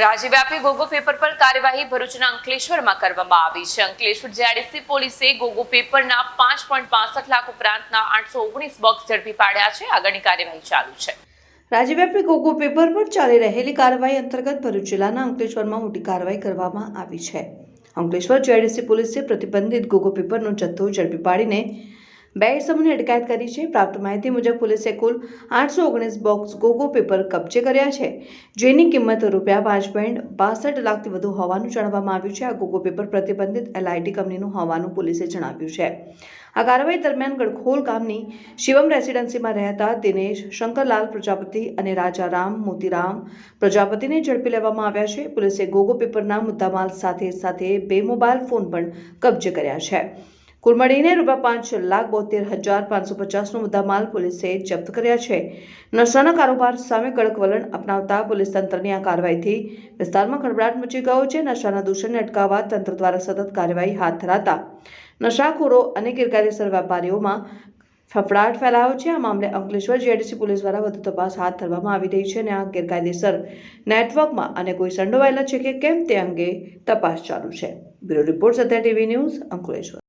રાજ્યવ્યાપી ગોગો પેપર પર કાર્યવાહી ભરૂચના અંકલેશ્વરમાં કરવામાં આવી છે. અંકલેશ્વર જેઆરડીસી પોલીસે ગોગો પેપરના પાંચ પોઈન્ટ પાસઠ લાખ ઉપરાંતના આઠસો ઓગણીસ બોક્સ ઝડપી પાડ્યા છે. આગળની કાર્યવાહી ચાલુ છે. રાજ્યવ્યાપી ગોગો પેપર પર ચાલી રહેલી કાર્યવાહી અંતર્ગત ભરૂચ જિલ્લાના અંકલેશ્વરમાં મોટી કાર્યવાહી કરવામાં આવી છે. અંકલેશ્વર જેડીસી પોલીસે પ્રતિબંધિત ગોગો પેપરનો જથ્થો ઝડપી પાડીને બે ઇસમોની અટકાયત કરી છે. પ્રાપ્ત માહિતી મુજબ, પોલીસે કુલ આઠસો ઓગણીસ બોક્સ ગોગો પેપર કબજે કર્યા છે. જેની કિંમત રૂપિયા પાંચ પોઈન્ટ બાસઠ લાખથી વધુ હોવાનું જાણવામાં આવ્યું છે. આ ગોગો પેપર પ્રતિબંધિત એલઆઈટી કંપનીનું હોવાનું પોલીસે જણાવ્યું છે. આ કાર્યવાહી દરમિયાન ગડખોલ ગામની શિવમ રેસિડેન્સીમાં રહેતા દિનેશ શંકરલાલ પ્રજાપતિ અને રાજારામ મોતીરામ પ્રજાપતિને ઝડપી લેવામાં આવ્યા છે. પોલીસે ગોગો પેપરના મુદ્દામાલ સાથે સાથે બે મોબાઈલ ફોન પણ કબજે કર્યા છે. કુલ મળીને રૂપિયા પાંચ લાખ બોતેર હજાર પાંચસો પચાસનો મુદ્દામાલ પોલીસે જપ્ત કર્યા છે. નશાના કારોબાર સામે કડક વલણ અપનાવતા પોલીસ તંત્રની આ કાર્યવાહીથી વિસ્તારમાં ખળભળાટ મચી ગયો છે. નશાના દૂષણને અટકાવવા તંત્ર દ્વારા સતત કાર્યવાહી હાથ ધરાતા નશાખોરો અને ગેરકાયદેસર વેપારીઓમાં ફફડાટ ફેલાયો છે. આ મામલે અંકલેશ્વર જીઆઈડીસી પોલીસ દ્વારા વધુ તપાસ હાથ ધરવામાં આવી રહી છે અને આ ગેરકાયદેસર નેટવર્કમાં અને કોઈ સંડોવાયેલા છે કે કેમ તે અંગે તપાસ ચાલુ છે. Bureau report Satya TV news Ankleshwar.